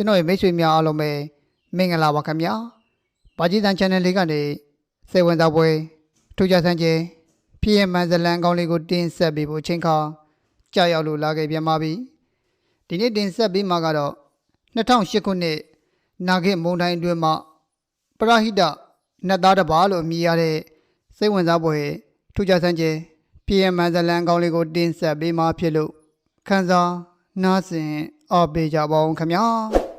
ကျွန်တော်ရဲ့မိတ်ဆွေများအားလုံးပဲမင်္ဂလာပါခင်ဗျာဘာကြီးတန် channel လေးကနေစေဝင်စားပွဲထူးခြားဆန်းကျဲဖြစ်ရမှန်ဇလန်ကောင်းလေးကိုတင်ဆက်ပေးဖို့အချိန်ခါကြာရောက်လို့လာခဲ့ပြန်ပါပြီဒီနေ့တင်ဆက်ပေးမှာကတော့2008ခုနှစ်နာဂစ်မုန်တိုင်းအတွင်းမှာပရဟိတနတ်သားတစ်ပါးလို့အမည်ရတဲ့စိတ်ဝင်စားပွဲထူးခြားဆန်းကျဲဖြစ်ရမှန်ဇလန်ကောင်းလေးကိုတင်ဆက်ပေးမှာဖြစ်လို့ခန်းစားနားဆင်အားပေးကြပါဦးခင်ဗျာ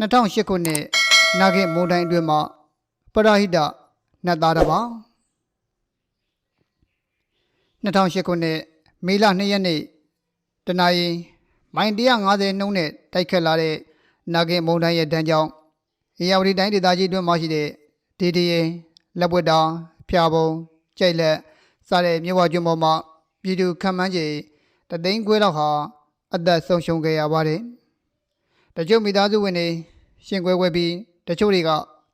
2008ခုနှစ်နာဂစ်မုန်တိုင်းအတွင်းမှာပရဟိတနတ်သားတစ်ပါး2008ခုနှစ်မေလ2ရက်နေ့တနအီမိုင်150နှုန်းနဲ့တိုက်ခတ်လာတဲ့နာဂစ်မုန်တိုင်းရဲ့ဒဏ်ကြောင့်အေယာဝတီတိုင်းဒေသကြီးအတွင်းမှာရှိတဲ့ဒေဒီရင်လက်ပွက်တောင်ဖျာပုံကြိုက်လက်စတဲ့မြို့ဝကျွန်းပေါ်မှာပြည်သူခံမှန်းခြေတသိန်းခွဲလောက်ဟာအသက်ဆုံးရှုံးခဲ့ရပါတယ် တချို့မိသားစုဝင်တွေရှင်ကွဲကွဲပြီးတချို့တွေက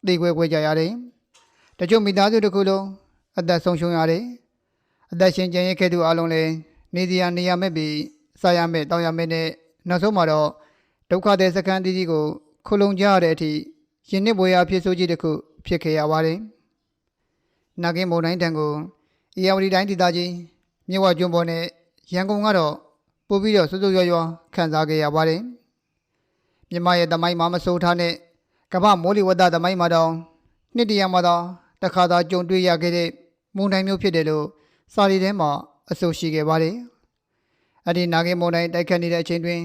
သေကွဲကွဲကြရတယ်။တချို့မိသားစုတစ်ခုလုံးအသက်ဆုံးရှုံးရတယ်။အသက်ရှင်ကျန်ရခဲ့သူအလုံးလည်းနေစရာနေရာမဲ့ပြီးစားရမဲ့တောင်းရမဲ့နဲ့နောက်ဆုံးမှာတော့ဒုက္ခတဲ့စခန်းတီးတီးကိုခုလုံကြရတဲ့အထိရင်နစ်ဘွေရာဖြစ်ဆိုးကြီးတစ်ခုဖြစ်ခဲ့ရပါတယ်။နာဂင်မုန်တိုင်းတန်ကိုအေယာဝတီတိုင်းဒေသကြီးမြဝကျွန်းပေါ်နဲ့ရန်ကုန်ကတော့ပို့ပြီးတော့စွတ်စွတ်ရွာရွာခံစားခဲ့ရပါတယ်။ မြမရဲ့သမိုင်းမှာမစိုးထားတဲ့ကမ္ဘာမိုးလေဝသသမိုင်းမှာတောင်နှစ်တရာမှာတောင်တစ်ခါသာကြုံတွေ့ရခဲ့တဲ့မုန်တိုင်းမျိုးဖြစ်တယ်လို့စာရီထဲမှာအဆိုရှိခဲ့ပါတယ်။အဲ့ဒီနာဂင်မုန်တိုင်းတိုက်ခတ်နေတဲ့အချိန်တွင်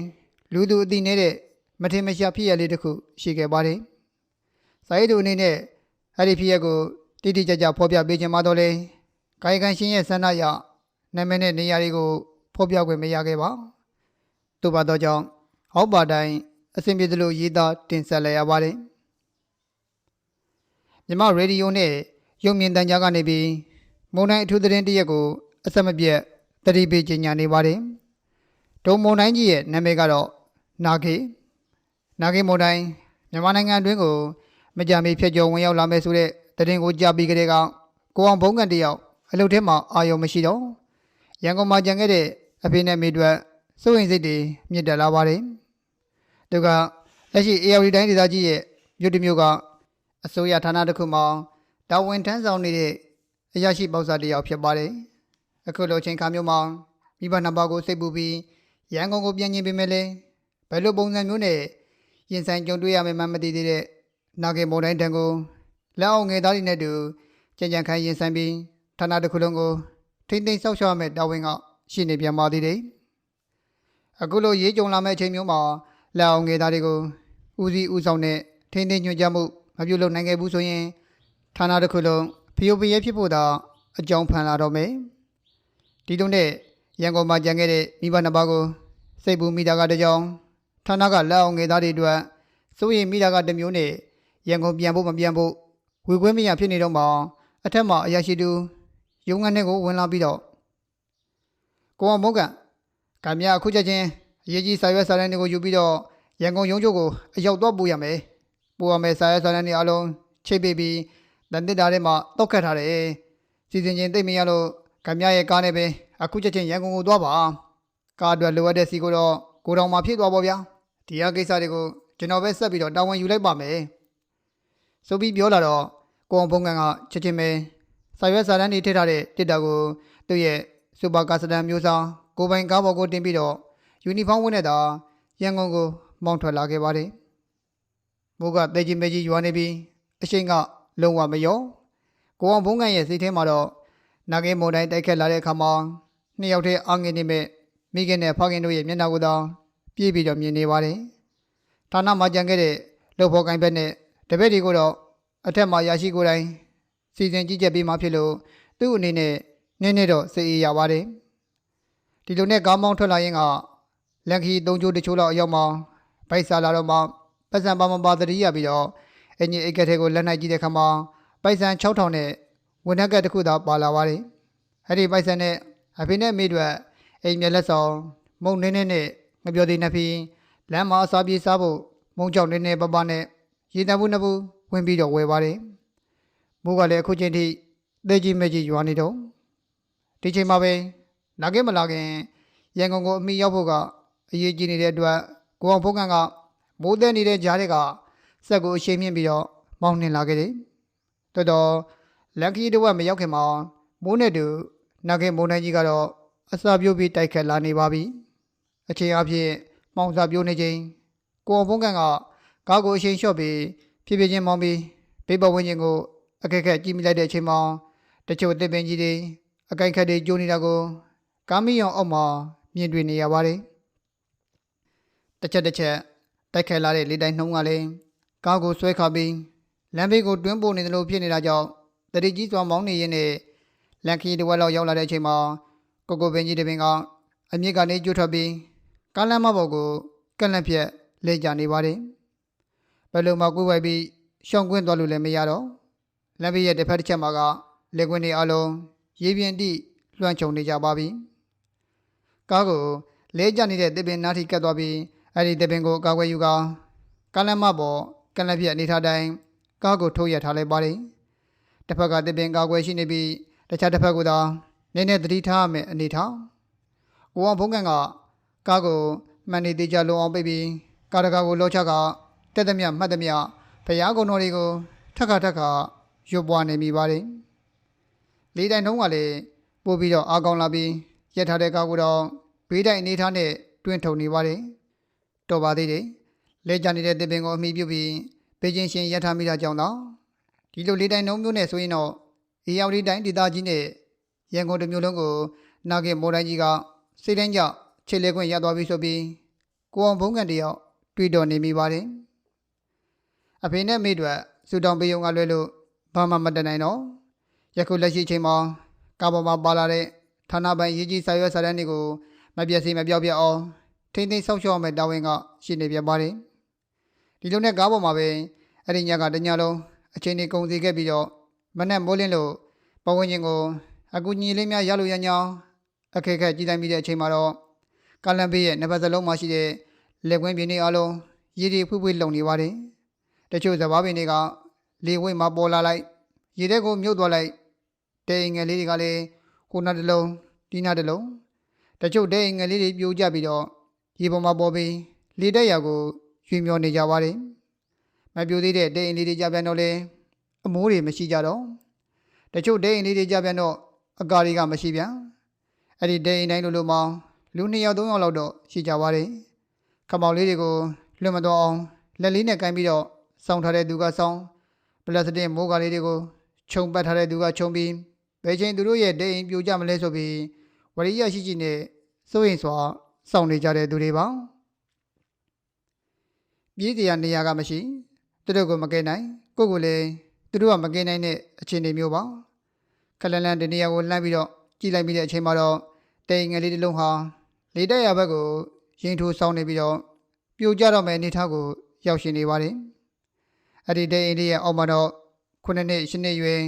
လူသူအသိနေတဲ့မထင်မရှားဖြစ်ရလေးတစ်ခုရှိခဲ့ပါတယ်။စာရေးသူအနေနဲ့အဲ့ဒီဖြစ်ရကိုတိတိကျကျဖော်ပြပေးခြင်းမတော့လဲကာယကံရှင်ရဲ့ဆန္ဒအရနာမည်နဲ့နေရာတွေကိုဖော်ပြခွင့်မရခဲ့ပါ။သို့ပါတော့ကြောင့်ဟောက်ပါတိုင်း အဆင်ပြေသလိုရေးသားတင်ဆက်လိုက်ရပါတယ်။မြမရေဒီယိုနဲ့ရုပ်မြင်သံကြားကနေပြီးမုံတိုင်းအထူးသတင်းတစ်ရက်ကိုအဆက်မပြတ်တတိပေးကြေညာနေပါတယ်။ဒုံမုံတိုင်းကြီးရဲ့နာမည်ကတော့နာဂေနာဂေမုံတိုင်းမြန်မာနိုင်ငံအတွင်းကိုမကြမီဖြတ်ကျော်ဝင်ရောက်လာမယ်ဆိုတဲ့သတင်းကိုကြားပြီးကြတဲ့ကကိုအောင်ဘုံကန်တယောက်အလုပ်ထဲမှာအာရုံမရှိတော့ရန်ကုန်မှာကြံခဲ့တဲ့အဖေနဲ့မိတို့စိုးရင်စိတ်တွေမြင့်တက်လာပါတယ်။ သူကလက်ရှိ ARD တိုင်းဒေသကြီးရဲ့မြို့တစ်မြို့ကအစိုးရဌာနတစ်ခုမှာတာဝန်ထမ်းဆောင်နေတဲ့အရာရှိပေါက်စားတစ်ယောက်ဖြစ်ပါတယ်။အခုလိုအချိန်ခါမျိုးမှာမိဘနှစ်ပါးကိုစိတ်ပူပြီးရန်ကုန်ကိုပြန်ကျင်ပေးမယ်လေဘယ်လိုပုံစံမျိုးနဲ့ရင်ဆိုင်ကြုံတွေ့ရမယ်မှမသိသေးတဲ့နာဂေမုန်တိုင်းတန်ကိုလက်အောင်ငယ်သားတွေနဲ့တူကြံကြံခိုင်းရင်ဆိုင်ပြီးဌာနတစ်ခုလုံးကိုထိမ့်သိမ်းဆောက်ရှောက်ရမယ့်တာဝန်ကရှိနေပြန်ပါသေးတယ်။အခုလိုရေးကြုံလာမယ့်အချိန်မျိုးမှာ လက်အောင်ငယ်သားတွေကိုဦးစီးဦးဆောင်တဲ့ထိန်းသိမ်းညွှန်ကြားမှုမပြုလုပ်နိုင်ခဲ့ဘူးဆိုရင်ဌာနတစ်ခုလုံးဖျို့ဖျဲဖြစ်ဖို့သာအကြောင်းဖန်လာတော့မယ်ဒီတုန်းနဲ့ရန်ကုန်မှာကြံခဲ့တဲ့မိဘနှစ်ပါးကိုစိတ်ပူမိတာကတစ်ကြောင်းဌာနကလက်အောင်ငယ်သားတွေအတွက်စိုးရိမ်မိတာကတစ်မျိုးနဲ့ရန်ကုန်ပြန်ဖို့မပြန်ဖို့ဝေခွင့်မရဖြစ်နေတော့မှအထက်မှာအရာရှိတူရုံးခန်းထဲကိုဝင်လာပြီးတော့ကိုအောင်မုတ်ကကံမြအခုချက်ချင်း အရေးကြီးစာရွက်စာတမ်းတွေကိုယူပြီးတော့ရန်ကုန်ရုံးချုပ်ကိုအရောက်တော့ပို့ရမယ်။ပို့ရမယ်စာရွက်စာတမ်းတွေအလုံးချိတ်ပေးပြီးတန်တစ်တာထဲမှာတောက်ခတ်ထားတယ်။စီစဉ်ချင်းသိပ်မရလို့ကမြရဲ့ကားနဲ့ပဲအခုချက်ချင်းရန်ကုန်ကိုသွားပါ။ကားအတွက်လိုအပ်တဲ့စီကိုတော့ကိုတော်မှာဖြစ်သွားပါဗျာ။ဒီဟာကိစ္စတွေကိုကျွန်တော်ပဲဆက်ပြီးတော့တာဝန်ယူလိုက်ပါမယ်။ဆိုပြီးပြောလာတော့ကိုအောင်ဘုံကန်ကချက်ချင်းပဲစာရွက်စာတမ်းတွေထည့်ထားတဲ့တစ်တာကိုသူ့ရဲ့စူပါကာစတန်မျိုးစားကိုပိုင်ကားပေါ်ကိုတင်ပြီးတော့ ယူနီဖောင်းဝတ်နေတာရန်ကုန်ကိုမောင်းထွက်လာခဲ့ပါတယ်။မိုးကတဲကြီးမဲကြီးရွာနေပြီးအရှိန်ကလုံးဝမရော။ကိုအောင်ဘုံကန်ရဲ့စိတ်ထဲမှာတော့နာဂေမုန်တိုင်းတိုက်ခတ်လာတဲ့အခါမှာနှစ်ယောက်တည်းအငင်နေမဲ့မိခင်နဲ့ဖခင်တို့ရဲ့မျက်နှာကိုသာပြေးပြီးတော့မြင်နေပါတယ်။ဌာနမှာကြံခဲ့တဲ့လှုပ်ဖော်ကိုင်းဘက်နဲ့တပည့်တွေကိုတော့အထက်မှာရရှိကိုယ်တိုင်စီစဉ်ကြည့်ချက်ပေးမှဖြစ်လို့သူ့အနေနဲ့နည်းနည်းတော့စိတ်အေးရပါတယ်။ဒီလိုနဲ့ကားမောင်းထွက်လာရင်က လက်ခီသုံးချိုးတစ်ချိုးလောက်အရောက်မှာဗိုက်စားလာတော့မှပတ်စံပါမပါတတိရပြီးတော့အင်ကြီးအိတ်ကက်ထဲကိုလက်နိုင်ကြည့်တဲ့ခါမှာပိုက်ဆံ6000နဲ့ဝန်ထက်ကက်တစ်ခုသာပါလာပါတယ်။အဲ့ဒီပိုက်ဆံနဲ့အဖေနဲ့မိတို့အိမ်မျက်လက်ဆောင်မုံနေနေနဲ့မပြောသေးနှဖီးလမ်းမှာအစာပြေးစားဖို့မုံကြောက်နေနေပပနဲ့ရေတံဘူးနှစ်ဘူးဝင်ပြီးတော့ဝယ်ပါတယ်။မိုးကလည်းအခုချိန်ထိသေကြီးမဲကြီးရွာနေတော့ဒီချိန်မှာပဲလာခဲ့မလာခင်ရန်ကုန်ကိုအမိရောက်ဖို့က အရေးကြီးနေတဲ့အတွက်ကိုအောင်ဖုန်းကန်ကမိုးတဲ့နေတဲ့ကြားတွေကစက်ကိုအရှိန်မြင့်ပြီးတော့မောင်းနှင်လာခဲ့တယ်။တော်တော်လက်ကီတဝက်မရောက်ခင်မှာမိုးနဲ့တူနာခင်မုန်တိုင်းကြီးကတော့အစာပြိုးပြီးတိုက်ခတ်လာနေပါပြီ။အချိန်အဖြစ်မောင်စာပြိုးနေချိန်ကိုအောင်ဖုံးကန်ကကားကိုအရှိန်လျှော့ပြီးဖြည်းဖြည်းချင်းမောင်းပြီးဘေးပဝင်းချင်းကိုအခက်ခက်ကြည့်မိလိုက်တဲ့အချိန်မှာတချို့အသစ်ပင်ကြီးတွေအကိုင်ခက်တွေကျိုးနေတာကိုကာမီယောင်အောက်မှာမြင်တွေ့နေရပါတယ်။ တစ်ချက်တစ်ချက်တိုက်ခိုက်လာတဲ့လေတိုင်းနှုံးကလည်းကားကိုဆွဲခါပြီးလမ်းဘေးကိုတွင်းပို့နေတယ်လို့ဖြစ်နေတာကြောင့်တတိကြီးစွာမောင်းနေရင်းနဲ့လန်ခီတစ်ဝက်လောက်ရောက်လာတဲ့အချိန်မှာကိုကိုပင်ကြီးတစ်ပင်ကအမြင့်ကနေကျွတ်ထွက်ပြီးကားလမ်းမပေါ်ကိုကန့်လန့်ဖြတ်လဲကျနေပါတယ်။ဘယ်လိုမှကိုယ်ဝိုက်ပြီးရှောင်ကွင်းသွားလို့လည်းမရတော့လမ်းဘေးရဲ့တစ်ဖက်တစ်ချက်မှာကလက်ကွင်းတွေအလုံးရေပြင်တိလွှမ်းခြုံနေကြပါပြီ။ကားကိုလဲကျနေတဲ့တစ်ပင်နားထိကတ်သွားပြီး အဲ့ဒီတစ်ပင်ကိုအကာအကွယ်ယူကာကားလမ်းမပေါ်ကန့်လန့်ဖြတ်အနေထားတိုင်းကားကိုထုတ်ရထားလိုက်ပါတယ်။တစ်ဖက်ကတစ်ပင်ကာကွယ်ရှိနေပြီးတခြားတစ်ဖက်ကသာနည်းနည်းသတိထားရမယ်အနေထား။ကိုအောင်ဘုံကန်ကကားကိုမှန်နေသေးကြလုံအောင်ပိတ်ပြီးကားတကာကိုလောချကတက်သမျှမှတ်သမျှဖျားကုံတော်တွေကိုထက်ခါထက်ခါရွတ်ပွားနေမိပါတယ်။လေးတိုင်တုံးကလည်းပို့ပြီးတော့အာကောင်းလာပြီးရက်ထားတဲ့ကားကိုတော့ဘေးတိုင်အနေထားနဲ့တွင်းထုံနေပါတယ်။ တော်ပါသေးတယ်။လဲကြနေတဲ့တစ်ပင်ကိုအမိပြုတ်ပြီးဘေးချင်းရှင်ရက်ထားမိတာကြောင့်တော့ဒီလိုလေးတိုင်တုံးမျိုးနဲ့ဆိုရင်တော့အေယော်ဒီတိုင်းဒေသကြီးနဲ့ရန်ကုန်တစ်မျိုးလုံးကိုနာဂေမော်တိုင်းကြီးကစိတ်တိုင်းကြောင့်ခြေလေခွင့်ရသွားပြီဆိုပြီးကိုအောင်ဘုံကန်တယောက်တွေ့တော်နေမိပါတယ်အဖေနဲ့မိတို့စူတောင်ပေးုံကလွဲလို့ဘာမှမတတ်နိုင်တော့ယခုလက်ရှိချိန်မှာကာပေါ်မှာပါလာတဲ့ဌာနပိုင်ရေးကြီးစာရွက်စာတမ်းတွေကိုမပြတ်စီမပြောက်ပြက်အောင် ထိမ့်သိမ်းဆောက်ရှောက်မဲ့တာဝန်ကရှိနေပြပါတယ်ဒီလိုနဲ့ကားပေါ်မှာပဲအဲ့ဒီညကတညလုံးအချိန်ကြီးကုန်စီခဲ့ပြီးတော့မနဲ့မိုးလင်းလို့ပဝန်းကျင်ကိုအကူညီလေးများရလို့ရညောင်းအခက်ခက်ကြည်တိုင်းမိတဲ့အချိန်မှာတော့ကာလန်ဘေးရဲ့နှစ်ပတ်စလုံးမှာရှိတဲ့လက်ကွင်းပြင်းတွေအလုံးရည်ရည်ဖွေ့ဖွေ့လုံနေပါတယ်တချို့စဘာပင်တွေကလေဝိတ်မှာပေါ်လာလိုက်ရေထဲကိုမြုပ်သွားလိုက်တဲငယ်လေးတွေကလည်းကိုနာတစ်လုံးဒီနာတစ်လုံးတချို့တဲငယ်လေးတွေပြိုကျပြီးတော့ ရေပေါ်မှာပေါ်ပြီးလေတက်ရာကိုရွှေမျောနေကြပါတယ်မပြိုသေးတဲ့တဲအိမ်လေးတွေကြပြန်တော့လေအမိုးတွေမရှိကြတော့တချို့တဲအိမ်လေးတွေကြပြန်တော့အကာတွေကမရှိပြန်အဲ့ဒီတဲအိမ်တိုင်းလိုလိုမှလူနှစ်ယောက်သုံးယောက်လောက်တော့ရှိကြပါတယ်ခမောင်လေးတွေကိုလွတ်မတော်အောင်လက်လေးနဲ့ကိုင်းပြီးတော့စောင်းထားတဲ့သူကစောင်းပလတ်စတစ်မိုးကားလေးတွေကိုခြုံပတ်ထားတဲ့သူကခြုံပြီးဘယ်ချိန်သူတို့ရဲ့တဲအိမ်ပြိုကျမလဲဆိုပြီးဝရိယရှိရှိနဲ့စိုးရင်စွာ စောင့်နေကြတဲ့သူတွေပါပြည်တရားနေရာကမရှိသူတို့ကိုမကဲနိုင်ကိုယ့်ကိုယ်လည်းသူတို့ကမကဲနိုင်တဲ့အခြေအနေမျိုးပါခလန်လန်တနေရာကိုလှမ်းပြီးတော့ကြည့်လိုက်ပြီးတဲ့အချိန်မှာတော့တဲငယ်လေးတစ်လုံးဟာလေတက်ရဘက်ကိုရင်ထိုးဆောင်နေပြီးတော့ပြိုကျတော့မယ့်အနေထားကိုရောက်ရှိနေပါတယ်အဲ့ဒီတဲအိမ်လေးရဲ့အောက်မှာတော့ခုနှစ်နှစ်ရှစ်နှစ်ရွယ်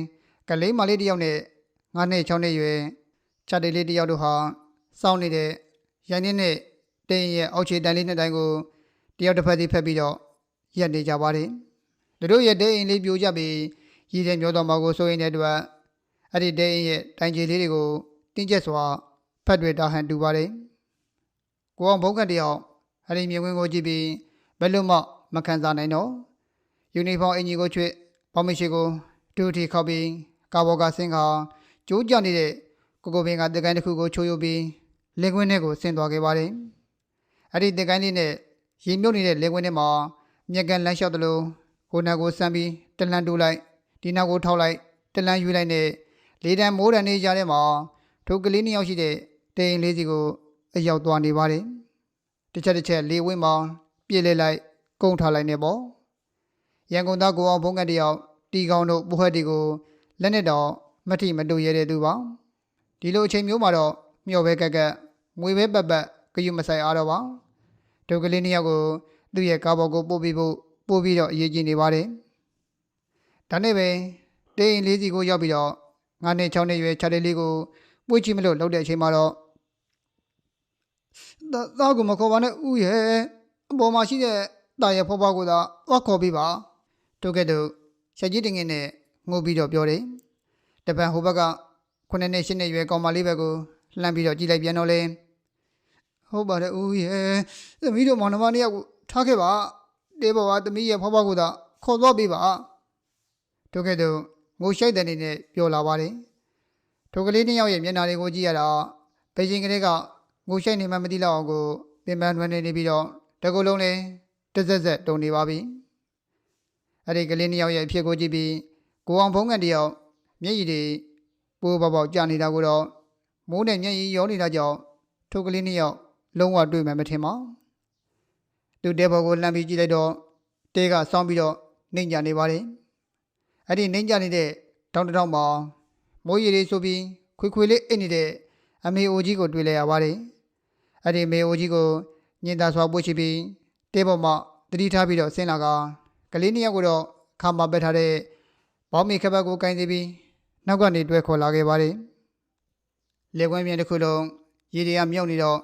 ကလေးမလေးတစ်ယောက်နဲ့ငါးနှစ်၆နှစ်ရွယ်ခြားတေလေးတစ်ယောက်တို့ဟာစောင့်နေတဲ့ ရိုင်းနေနဲ့တဲအိမ်ရဲ့အောက်ခြေတန်းလေးနှစ်တိုင်းကိုတယောက်တစ်ဖက်သေးဖက်ပြီးတော့ရက်နေကြပါတယ်သူတို့ရဲ့တဲအိမ်လေးပြိုကျပြီးရည်တဲ့မျိုးတော်မှာကိုစိုးရင်တဲ့အတွက်အဲ့ဒီတဲအိမ်ရဲ့တိုင်ခြေလေးတွေကိုတင်းကျပ်စွာဖတ်တွေတာဟန်တူပါတယ်ကိုအောင်ဘုံကတယောက်အဲ့ဒီမြင်ကွင်းကိုကြည့်ပြီးဘယ်လို့မှမခံစားနိုင်တော့ယူနီဖောင်းအင်ကြီးကိုချွတ်ပေါမရှိကိုတူတီခောက်ပြီးကာဘောကဆင်းခါကျိုးကြနေတဲ့ကိုကိုပင်ကတကိုင်းတစ်ခုကိုချိုးယူပြီး လင်ကွင်းထဲကိုဆင်းသွားခဲ့ပါတယ်အဲ့ဒီတကိုင်းလေးနဲ့ရေမြုပ်နေတဲ့လင်ကွင်းထဲမှာမြက်ကန်လမ်းလျှောက်တယ်လို့ကိုနာကိုဆမ်းပြီးတလန်တူလိုက်ဒီနောက်ကိုထောက်လိုက်တလန်ယူလိုက်နဲ့လေးတန်းမိုးတန်းနေကြတဲ့မှာထိုကလေးနှစ်ယောက်ရှိတဲ့တိန်လေးစီကိုအရောက်သွားနေပါတယ်တစ်ချက်တစ်ချက်လေးဝင်းမောင်ပြည့်လဲလိုက်ကုန်းထားလိုက်နေပေါ့ရန်ကုန်သားကိုအောင်ဘုံကတယောက်တီကောင်တို့ပိုဟက်တီကိုလက်နဲ့တော့မထိမတူရတဲ့သူပါဒီလိုအချိန်မျိုးမှာတော့မျောပဲကက်ကက် မွေပဲပတ်ပတ်ဂယုမဆိုင်အားတော့ပါဒုကလေးနှစ်ယောက်ကိုသူ့ရဲ့ကားပေါ်ကိုပို့ပြီးဖို့ပို့ပြီးတော့အရေးကြီးနေပါတယ်ဒါနဲ့ပဲတိန်လေးစီကိုရောက်ပြီးတော့ငါးနှစ်၆နှစ်ရွယ်ခြားလေးလေးကိုပွေးချမလို့လှုပ်တဲ့အချိန်မှာတော့သားကမခေါ်ပါနဲ့ဥရဲ့အပေါ်မှာရှိတဲ့တာရဲ့ဖွားဖွားကိုသာသွားခေါ်ပြီးပါတို့ကဲ့သို့ချက်ကြီးတင်ငင်းနဲ့ငိုပြီးတော့ပြောတယ်တပံဟိုဘက်ကခုနှစ်နှစ်ရှစ်နှစ်ရွယ်ကောင်မလေးဘက်ကိုလှမ်းပြီးတော့ကြည့်လိုက်ပြန်တော့လေ ဟုတ်ပါတယ်ဥရဲ့သမီးတို့မောင်နှမနှစ်ယောက်ကိုထားခဲ့ပါတေဘဝသမီးရဲ့ဖွားဖွားကိုသာခေါ်သွားပေးပါထို့ကဲ့သို့ငိုရှိုက်တဲ့အနေနဲ့ပြောလာပါတယ်ထိုကလေးနှစ်ယောက်ရဲ့မျက်နှာတွေကိုကြည့်ရတာဘေဂျင်းကလေးကငိုရှိုက်နေမှမသိတော့အောင်ကိုပင်ပန်းထွန်းနေနေပြီးတော့တကူလုံးလည်းတစ်ဆက်ဆက်တုံနေပါပြီအဲ့ဒီကလေးနှစ်ယောက်ရဲ့အဖြစ်ကိုကြည့်ပြီးကိုအောင်ဖုံးကန်တယောက်မျက်ရည်တွေပိုးပေါက်ပေါက်ကျနေတာကိုတော့မိုးနဲ့မျက်ရည်ရောနေတာကြောင့်ထိုကလေးနှစ်ယောက် လုံးဝတွေ့မှမထင်ပါသူတဲဘော်ကိုလှမ်းပြီးကြည့်လိုက်တော့တဲကစောင်းပြီးတော့နှိမ့်ကြနေပါတယ်အဲ့ဒီနှိမ့်ကြနေတဲ့တောင်းတစ်ထောင်မှာမိုးရည်လေးဆိုပြီးခွေခွေလေးအိတ်နေတဲ့အမေအိုကြီးကိုတွေ့လိုက်ရပါတယ်အဲ့ဒီမေအိုကြီးကိုညင်သာစွာပို့ချပြီးတဲဘော်မှတတိထားပြီးတော့ဆင်းလာကကလေးနှစ်ယောက်ကိုတော့ခါမပက်ထားတဲ့ဘောင်းမီခက်ဘက်ကိုကင်စီပြီးနောက်ကနေတွဲခေါ်လာခဲ့ပါတယ်လေကွင်းမြင်တစ်ခုလုံးရေတွေကမြုပ်နေတော့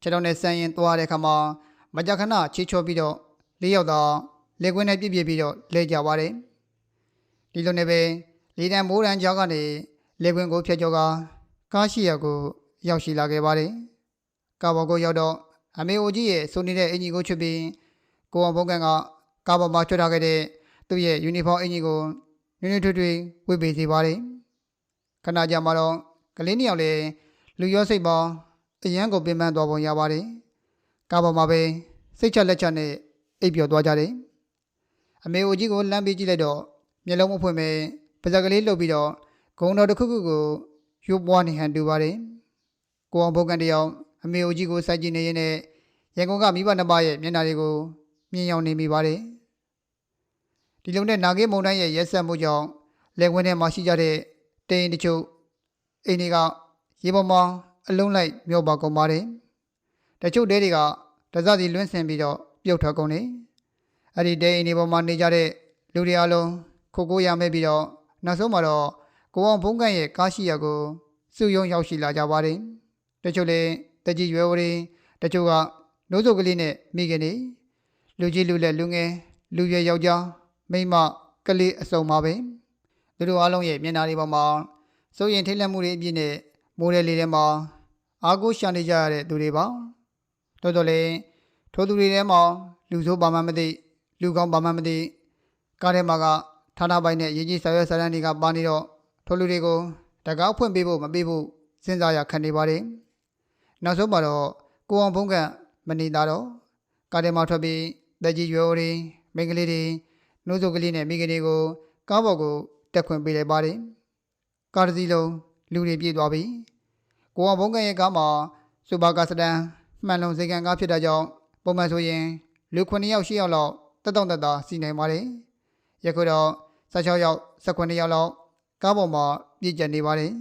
ခြေထောက်နဲ့ဆန်းရင်သွားတဲ့အခါမှာမကြခဏချီချောပြီးတော့လေးယောက်သာလေကွင်းနဲ့ပြည့်ပြည့်ပြီးတော့လဲကြပါတယ်ဒီလိုနဲ့ပဲလေတံမိုးတံကြောက်ကနေလေကွင်းကိုဖျက်ကျော်ကကားရှိရကိုရောက်ရှိလာခဲ့ပါတယ်ကားပေါ်ကိုရောက်တော့အမေအိုကြီးရဲ့စုံနေတဲ့အင်ကြီးကိုချွတ်ပြီးကိုအောင်ဘုံကန်ကကားပေါ်မှာချွတ်ထားခဲ့တဲ့သူ့ရဲ့ယူနီဖောင်းအင်ကြီးကိုနွေးနွေးထွေးထွေးဝတ်ပေးစီပါတယ်ခဏကြာမှတော့ကလေးနှစ်ယောက်လည်းလူရောစိတ်ပေါင်း အရန်ကိုပင်ပန်းသွားပုံရပါတယ်ကားပေါ်မှာပဲစိတ်ချလက်ချနဲ့အိပ်ပျော်သွားကြတယ်အမေအိုကြီးကိုလမ်းပြီးကြည့်လိုက်တော့မျက်လုံးမဖွင့်ပဲပါးစပ်ကလေးလှုပ်ပြီးတော့ဂုံတော်တစ်ခုခုကိုရုပ်ပွားနေဟန်တူပါတယ်ကိုအောင်ဘုံကန်တယောက်အမေအိုကြီးကိုစိုက်ကြည့်နေရင်းနဲ့ရန်ကုန်ကမိဘနှစ်ပါးရဲ့မျက်နှာတွေကိုမြင်ရောက်နေမိပါတယ်ဒီလုံးနဲ့နာဂေမုံတိုင်းရဲ့ရက်ဆက်မှုကြောင့်လက်ဝင်းထဲမှာရှိကြတဲ့တိန်တချို့အိမ်တွေကရေပေါ်မှာ အလုံးလိုက်မြော့ပါကုန်ပါတယ်တချို့တဲတွေကတစစီလွင့်ဆင်ပြီးတော့ပြုတ်ထွက်ကုန်တယ်အဲ့ဒီတဲအိမ်တွေပေါ်မှာနေကြတဲ့လူတွေအလုံးခိုကိုရမဲ့ပြီးတော့နောက်ဆုံးမှာတော့ကိုအောင်ဘုံကန်ရဲ့ကားရှိရကိုစုယုံရောက်ရှိလာကြပါတယ်တချို့လည်းတကြီးရွယ်ဝရင်းတချို့ကနိုးစုပ်ကလေးနဲ့မိခင်နေလူကြီးလူလက်လူငယ်လူရွယ်ယောက်ျားမိန်းမကလေးအစုံပါပဲသူတို့အားလုံးရဲ့မျက်နှာတွေပေါ်မှာစိုးရင်ထိတ်လန့်မှုတွေအပြည့်နဲ့ မိုးရဲလေးထဲမှာအာကိုရှာနေကြရတဲ့သူတွေပါတော်တော်လေးထိုသူတွေထဲမှာလူဆိုးပါမှမသိလူကောင်းပါမှမသိကားထဲမှာကဌာနပိုင်းနဲ့ရေးကြီးဆာရွက်ဆာရန်တွေကပါနေတော့ထိုလူတွေကိုတကားဖွင့်ပေးဖို့မပေးဖို့စဉ်းစားရခက်နေပါတယ်နောက်ဆုံးမှာတော့ကိုအောင်ဘုံကမနေတာတော့ကားထဲမှာထွက်ပြီးတက်ကြီးရွယ်အိုတွေမိန်းကလေးတွေနှိုးစုပ်ကလေးနဲ့မိခင်တွေကိုကားပေါ်ကိုတက်ခွင့်ပေးလိုက်ပါတယ်ကားတစ်စီးလုံး လူတွေပြည့်သွားပြီကိုအောင်ဘုံကရဲ့ကားမှာစူပါကာစတန်မှန်လုံစေကန်ကားဖြစ်တာကြောင့်ပုံမှန်ဆိုရင်လူ9ယောက်10ယောက်လောက်တက်တောင့်တက်တာစီနိုင်ပါတယ်ယခုတော့16ယောက်18ယောက်လောက်ကားပေါ်မှာပြည့်ကျက်နေပါတယ်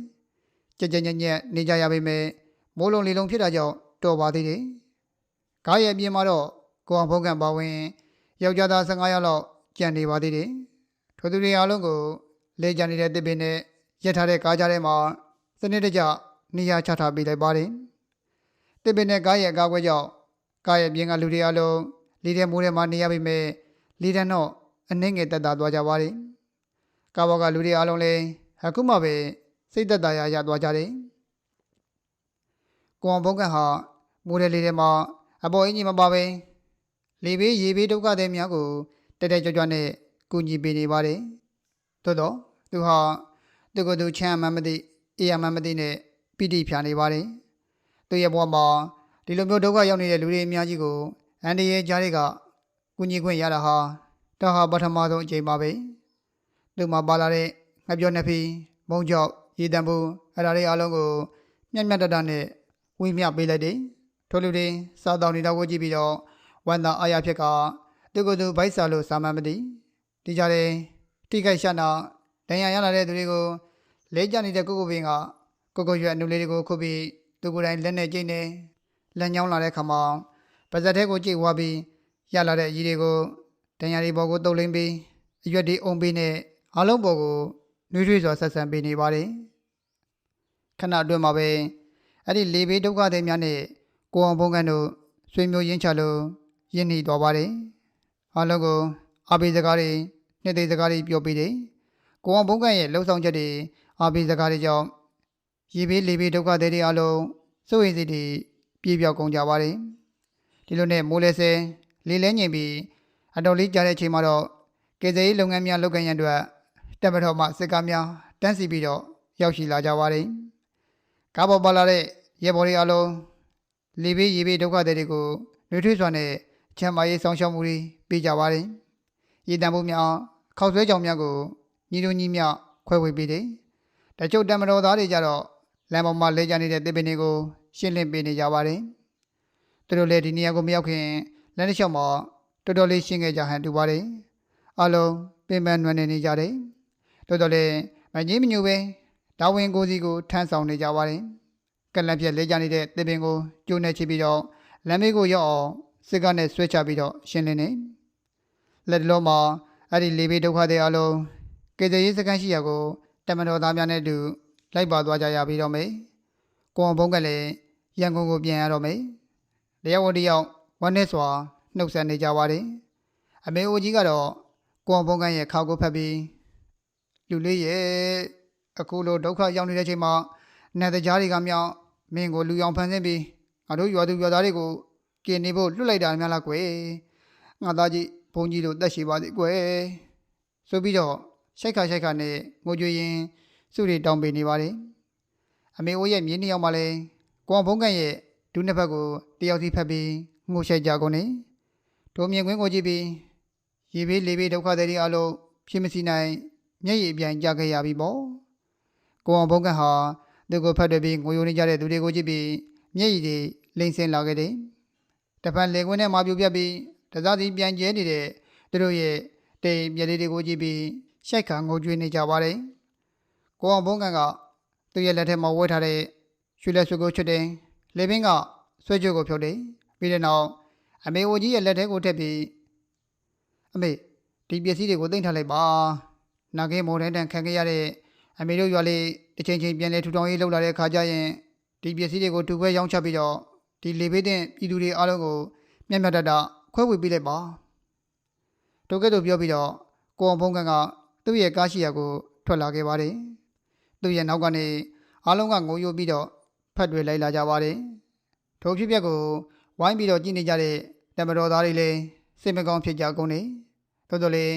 ကြက်ကြက်ညက်ညက်နေကြရပေမဲ့မိုးလုံးလေလုံးဖြစ်တာကြောင့်တော်ပါသေးတယ်ကားရဲ့အပြင်မှာတော့ကိုအောင်ဘုံကပါဝင်ယောက်ျားသား15ယောက်လောက်ကြံနေပါသေးတယ်ထိုသူတွေအားလုံးကိုလဲကြနေတဲ့တစ်ပင်နဲ့ ရက်ထားတဲ့ကားကြားထဲမှာစနစ်တကျနေရာချထားပေးလိုက်ပါတယ်တစ်ပင်နဲ့ကားရဲ့အကားကွဲကြောင့်ကားရဲ့ပြင်ကလူတွေအားလုံးလီတဲ့မိုးထဲမှာနေရပေမဲ့လီတန်းတော့အနှင်းငယ်တက်တာသွားကြပါတယ်ကားဘောကလူတွေအားလုံးလည်းအခုမှပဲစိတ်သက်သာရရသွားကြတယ်ကိုအောင်ဘုံကဟာမိုးတဲ့လေးထဲမှာအပေါ်အင်းကြီးမပါပဲလေဘေးရေဘေးဒုက္ခတွေများကိုတက်တက်ကြွကြွနဲ့ကူညီပေးနေပါတယ်သို့တော့သူဟာ သူကသူချမ်းမှမသိအေးရမှမသိနဲ့ပိဋိဖြာနေပါတယ်သူရဲ့ဘဝမှာဒီလိုမျိုးဒုက္ခရောက်နေတဲ့လူတွေအများကြီးကိုအန်ဒီရဲ့ကြားတွေကကူညီခွင့်ရတာဟာတဟာပထမဆုံးအချိန်ပါပဲသူမှာပါလာတဲ့ငှက်ပြောနှစ်ဖီမုံကြောက်ရေတံပူအဲ့ဒါတွေအားလုံးကိုမျက်မျက်တတနဲ့ဝင်းမြပေးလိုက်တယ်ထိုလူတွေစားတောင်းနေတာကိုကြည့်ပြီးတော့ဝန်တာအာရဖြစ်ကသူကသူဗိုက်စာလို့စာမှန်မသိဒီကြတဲ့တိခိုက်ရှာနာ ဒဏ်ရာရလာတဲ့သူတွေကိုလဲကြနေတဲ့ကိုကိုပင်ကကိုကိုရွက်အနုလေးတွေကိုခုပြီးသူကိုယ်တိုင်လက်နဲ့ကျိတ်နေလက်ညောင်းလာတဲ့ခါမှာပါဇက်ထဲကိုကြိတ်ဝါပြီးရလာတဲ့အကြီးတွေကိုဒဏ်ရာတွေပေါ်ကိုတုပ်လင်းပြီးအရွက်တွေအုံပြီးနဲ့အလုံးပေါ်ကိုနှွေးထွေးစွာဆက်ဆံပေးနေပါတယ်ခဏအတွင်းမှာပဲအဲ့ဒီလေဘေးဒုက္ခတွေများနဲ့ကိုအောင်ဘုံကန်တို့ဆွေမျိုးရင်းချလို့ရင်းနှီးသွားပါတယ်အလုံးကိုအဘိစကားတွေနှစ်သိစကားတွေပြောပေးတယ် ကိုအောင်ဘုံကန်ရဲ့လှုပ်ဆောင်ချက်တွေအဘိစကားတွေကြောင့်ရေဘေးလေဘေးဒုက္ခတွေအလုံးစိုးရိမ်စိတ်တွေပြေပြောက်ကုန်ကြပါတယ်ဒီလိုနဲ့မိုးလဲဆဲလေလဲငြိမ်ပြီးအအတော်လေးကြာတဲ့အချိန်မှာတော့ကေဇေးလုပ်ငန်းများလုပ်ကိုင်ရန်အတွက်တပ်မတော်မှစစ်ကားများတန်းစီပြီးတော့ရောက်ရှိလာကြပါတယ်ကားပေါ်ပါလာတဲ့ရဲဘော်တွေအလုံးလေဘေးရေဘေးဒုက္ခသည်တွေကိုနှွေးထွေးစွာနဲ့ချမ်းမာရေးဆောင်ရှောက်မှုတွေပေးကြပါတယ်ရေတံဖို့များခောက်ဆွဲကြောင်များကို ညီတို့ညီမြခွဲဝေပေးတယ်တချို့တပ်မတော်သားတွေကြတော့လမ်းပေါ်မှာလဲကျနေတဲ့တစ်ပင်တွေကိုရှင်းလင်းပေးနေကြပါတယ်သူတို့လည်းဒီနေရာကိုမရောက်ခင်လမ်းတစ်လျှောက်မှာတော်တော်လေးရှင်းခဲ့ကြဟန်တူပါတယ်အလုံးပင်ပန်းနွယ်နေနေကြတယ်တော်တော်လေးမငင်းမညူပဲတာဝန်ကိုစီကိုထမ်းဆောင်နေကြပါတယ်ကလန်ပြက်လဲကျနေတဲ့တစ်ပင်ကိုကျိုးနေချပြီးတော့လမ်းမေးကိုရောက်အောင်စစ်ကားနဲ့ဆွဲချပြီးတော့ရှင်းလင်းနေလက်တလုံးမှာအဲ့ဒီလေဘေးဒုက္ခတွေအလုံး ကေဇေးစကန်ရှိရာကိုတမန်တော်သားများနဲ့အတူလိုက်ပါသွားကြရပြီးတော့မယ်ကိုအောင်ဘုံကလည်းရန်ကုန်ကိုပြန်ရတော့မယ်တရားဝန်တယောက်ဝမ်းနဲ့စွာနှုတ်ဆက်နေကြပါတယ်အမေအိုကြီးကတော့ကိုအောင်ဘုံကရဲ့ခါကိုဖက်ပြီးလူလေးရဲ့အခုလိုဒုက္ခရောက်နေတဲ့အချိန်မှာနတ်ကြားတွေကမြောက်မင်းကိုလူအောင်ဖန်ဆင်းပြီးငါတို့ရွာသူရွာသားတွေကိုกินနေဖို့လွတ်လိုက်တာများလားကွယ်ငါသားကြီးဘုန်းကြီးတို့တက်ရှိပါသေးကွယ်ဆိုပြီးတော့ ရှိုက်ခါရှိုက်ခါနဲ့ငိုကြွေရင်စုတွေတောင်းပေးနေပါတယ်အမေအိုးရဲ့မြင်းနှစ်ယောက်မှလည်းကိုအောင်ဘုံကရဲ့ဒုနှစ်ဖက်ကိုတယောက်စီဖက်ပြီးငိုရှိုက်ကြကုန်နေတို့မြင်ကွင်းကိုကြည့်ပြီးရေဘေးလေဘေးဒုက္ခတွေအလုံးဖြစ်မစီနိုင်မျက်ရည်အပြန်ကြခဲ့ရပြီပေါ့ကိုအောင်ဘုံကဟာသူကိုဖတ်တယ်ပြီးငိုယိုနေကြတဲ့သူတွေကိုကြည့်ပြီးမျက်ရည်တွေလိမ့်ဆင်းလာခဲ့တယ်တပံလေကွင်းထဲမှာပြိုပြက်ပြီးတစားစီပြန်ကျဲနေတဲ့သူတို့ရဲ့တိမ်ပြက်လေးတွေကိုကြည့်ပြီး ရှိုက်ခါငိုကြွေးနေကြပါတယ်။ကိုအောင်ဘုံကန်ကသူ့ရဲ့လက်ထဲမှာဝဲထားတဲ့ရွှေလက်ဆွေကိုချွတ်တယ်။လေပင်ကဆွဲကြိုးကိုဖြုတ်တယ်။ပြီးတဲ့နောက်အမေအိုကြီးရဲ့လက်ထဲကိုထည့်ပြီးအမေဒီပစ္စည်းတွေကိုသိမ့်ထားလိုက်ပါ။နာဂင်းမော်ဒန်တန်ခံခဲ့ရတဲ့အမေတို့ရွာလေးတစ်ချိန်ချိန်ပြန်လဲထူထောင်ရေးလုပ်လာတဲ့ခါကျရင်ဒီပစ္စည်းတွေကိုတူခွဲရောင်းချပြီးတော့ဒီလေဘေးတဲ့ပြည်သူတွေအားလုံးကိုမျက်မျက်တတခွဲဝေပေးလိုက်ပါတိုကဲ့သို့ပြောပြီးတော့ကိုအောင်ဖုံးကန်က သူ့ရဲ့ကားရှိရာကိုထွက်လာခဲ့ပါတယ်သူ့ရဲ့နောက်ကနေအားလုံးကငိုယိုပြီးတော့ဖတ်တွေလိုက်လာကြပါတယ်ထိုဖြစ်ပျက်ကိုဝိုင်းပြီးတော့ကြည့်နေကြတဲ့တမတော်သားတွေလည်းစိတ်မကောင်းဖြစ်ကြကုန်နေတော်တော်လေး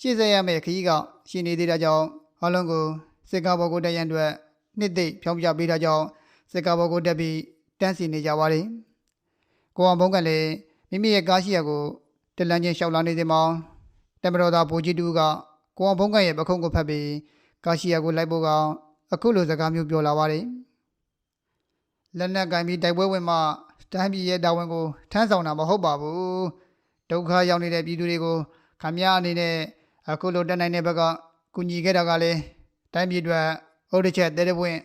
ရှေ့ဆက်ရမယ့်ခရီးကရှိနေသေးတာကြောင့်အားလုံးကိုစစ်ကားဘော်ကိုတက်ရန်အတွက်နှစ်သိမ့်ဖြောင်းပြပေးတာကြောင့်စစ်ကားဘော်ကိုတက်ပြီးတန်းစီနေကြပါတယ်။ကိုအောင်ဘုံကလည်းမိမိရဲ့ကားရှိရာကိုတလန်းချင်းလျှောက်လာနေသည်မှာတမတော်သားဗိုလ်ကြီးတူက ကိုအောင်ဘုံကရဲ့ပခုံးကိုဖတ်ပြီးကားရှိရာကိုလိုက်ဖို့ကအခုလိုစကားမျိုးပြောလာပါတယ်။လက်နက်ကင်ပြီးတိုက်ပွဲဝင်မှတိုင်းပြည်ရဲ့တာဝန်ကိုထမ်းဆောင်တာမဟုတ်ပါဘူး။ဒုက္ခရောက်နေတဲ့ပြည်သူတွေကိုခမရအနေနဲ့အခုလိုတက်နိုင်တဲ့ဘက်ကကူညီခဲ့တာကလည်းတိုင်းပြည်အတွက်ဥဒိချက်တဲတဲ့ပွင့်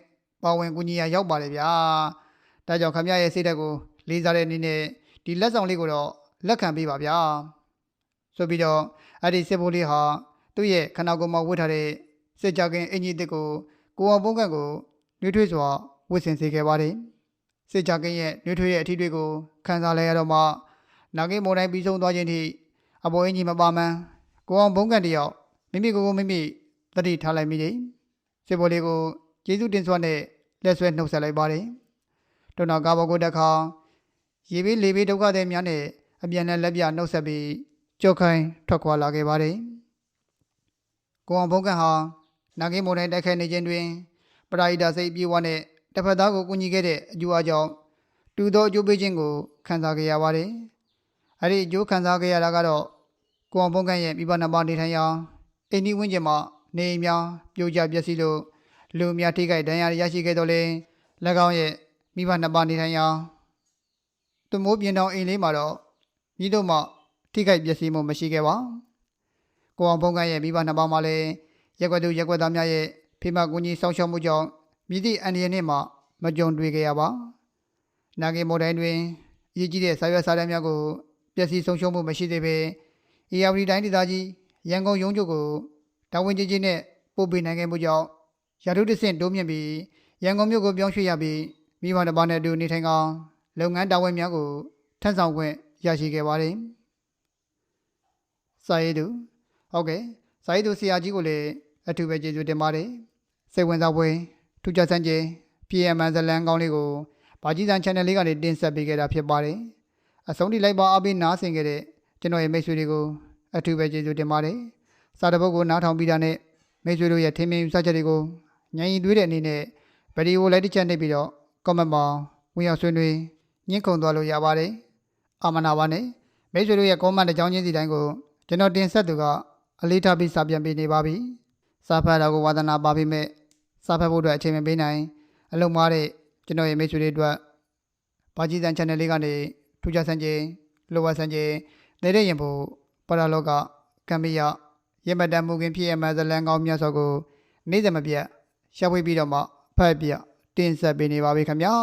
ပါဝင်ကူညီရရောက်ပါလေဗျာ။ဒါကြောင့်ခမရရဲ့စိတ်ဓာတ်ကိုလေးစားတဲ့အနေနဲ့ဒီလက်ဆောင်လေးကိုတော့လက်ခံပေးပါဗျာ။ဆိုပြီးတော့အဲ့ဒီစစ်ဘိုးလေးဟာ သူ့ရဲ့ခနာကိုယ်မှာဝတ်ထားတဲ့စစ်ကြကင်အင်ကြီးတစ်ကိုကိုအောင်ပုံးကတ်ကိုနှွေးထွေးစွာဝတ်ဆင်စေခဲ့ပါတယ်။စစ်ကြကင်ရဲ့နှွေးထွေးရဲ့အထီးတွေကိုခန်းစားလဲရတော့မှနာဂိမုန်တိုင်းပြီးဆုံးသွားခြင်းထိအပေါ်အင်ကြီးမပါမှန်းကိုအောင်ပုံးကတ်တယောက်မိမိကိုယ်ကိုမိမိတတိထားလိုက်မိတယ်။စစ်ဘိုးလေးကိုကျေးဇူးတင်စွာနဲ့လက်ဆွဲနှုတ်ဆက်လိုက်ပါတယ်။ဒေါနာကာဘောကိုတက်ခါရေဘေးလေဘေးဒုက္ခတွေများနဲ့အပြန်နဲ့လက်ပြနှုတ်ဆက်ပြီးကြောက်ခိုင်းထွက်ခွာလာခဲ့ပါတယ်။ ကိုအောင်ဘုံကဟာနာဂိမုန်တိုင်းတိုက်ခိုက်နေခြင်းတွင်ပရာဟိတစိတ်ပြေဝနဲ့တစ်ဖက်သားကိုကူညီခဲ့တဲ့အကျိုးအကြောင်းတူသောအကျိုးပေးခြင်းကိုခံစားခဲ့ရပါတယ်။အဲဒီအကျိုးခံစားခဲ့ရတာကတော့ကိုအောင်ဘုံကရဲ့မိဘနှစ်ပါးနေထိုင်ရာအိမ်ဒီဝင်းကျင်မှာနေအိမ်များပြိုကျပျက်စီးလို့လူများထိခိုက်ဒဏ်ရာရရှိခဲ့တော့လေ၎င်းရဲ့မိဘနှစ်ပါးနေထိုင်ရာသူမိုးပြင်တောင်အိမ်လေးမှာတော့မိတို့မှထိခိုက်ပျက်စီးမှုမရှိခဲ့ပါ ကိုအောင်ဘုံကရဲ့မိဘနှစ်ပါးမှာလည်းရက်ွက်သူရက်ွက်သားများရဲ့ဖေမကူညီဆောင်ရှောက်မှုကြောင့်မြည်သည့်အန္တရာယ်နှင့်မှမကြုံတွေ့ခဲ့ရပါနာဂေမိုတိုင်းတွင်အရေးကြီးတဲ့စာရွက်စာတမ်းများကိုပျက်စီးဆုံးရှုံးမှုမရှိသေးပေအေယာဝတီတိုင်းဒေသကြီးရန်ကုန်ရုံးချုပ်ကိုတာဝန်ကြီးကြီးနဲ့ပို့ပေးနိုင်ခဲ့မှုကြောင့်ရာထူးတစ်ဆင့်တိုးမြင့်ပြီးရန်ကုန်မြို့ကိုပြောင်းရွှေ့ရပြီးမိဘတစ်ပါးနဲ့အတူနေထိုင်ကောင်လုပ်ငန်းတာဝန်များကိုထမ်းဆောင်ခွင့်ရရှိခဲ့ပါတယ်။စာရေးသူ ဟုတ်ကဲ့စာရေးသူဆရာကြီးကိုလည်းအထူးပဲကျေးဇူးတင်ပါတယ်။စိတ်ဝင်စားပွဲထူးခြားဆန်းကျင် PMN ဇလန်ကောင်းလေးကိုဘာကြီးစံ channel လေးကနေတင်ဆက်ပေးခဲ့တာဖြစ်ပါတယ်။အဆုံးထိလိုက်ပါအားပေးနားဆင်ခဲ့တဲ့ကျွန်တော်ရဲ့မိတ်ဆွေတွေကိုအထူးပဲကျေးဇူးတင်ပါတယ်စာတပုတ်ကိုနားထောင်ပြီးတာနဲ့မိတ်ဆွေတို့ရဲ့ထင်မြင်ယူဆချက်တွေကိုညံရင်သွေးတဲ့အနေနဲ့ဗီဒီယိုလိုက်တစ်ချက်နှိပ်ပြီးတော့ comment မှာဝင်ရောက်ဆွေးနွေးညှင့်ခုန်သွားလို့ရပါတယ်အာမနာပါနဲ့မိတ်ဆွေတို့ရဲ့ comment တစ်ကြောင်းချင်းစီတိုင်းကိုကျွန်တော်တင်ဆက်သူက အလေးထားပြီးစာပြန်ပေးနေပါပြီစာဖတ်တာကိုဝါသနာပါပြီးမဲ့စာဖတ်ဖို့အတွက်အချိန်မပေးနိုင်အလုံးမားတဲ့ကျွန်တော်ရဲ့မိတ်ဆွေတွေအတွက်ဘာကြီးတန် channel လေးကနေထူးခြားဆန်းကျင်လိုဝါဆန်းကျင်နေတဲ့ရင်ဖို့ပရလောကကံမရရမတန်မူခင်ဖြစ်ရမှဇလန်ကောင်းမြတ်စွာကိုနေ့စဉ်မပြတ်ရှာဖွေပြီးတော့မှဖတ်ပြတင်ဆက်ပေးနေပါပြီခင်ဗျာ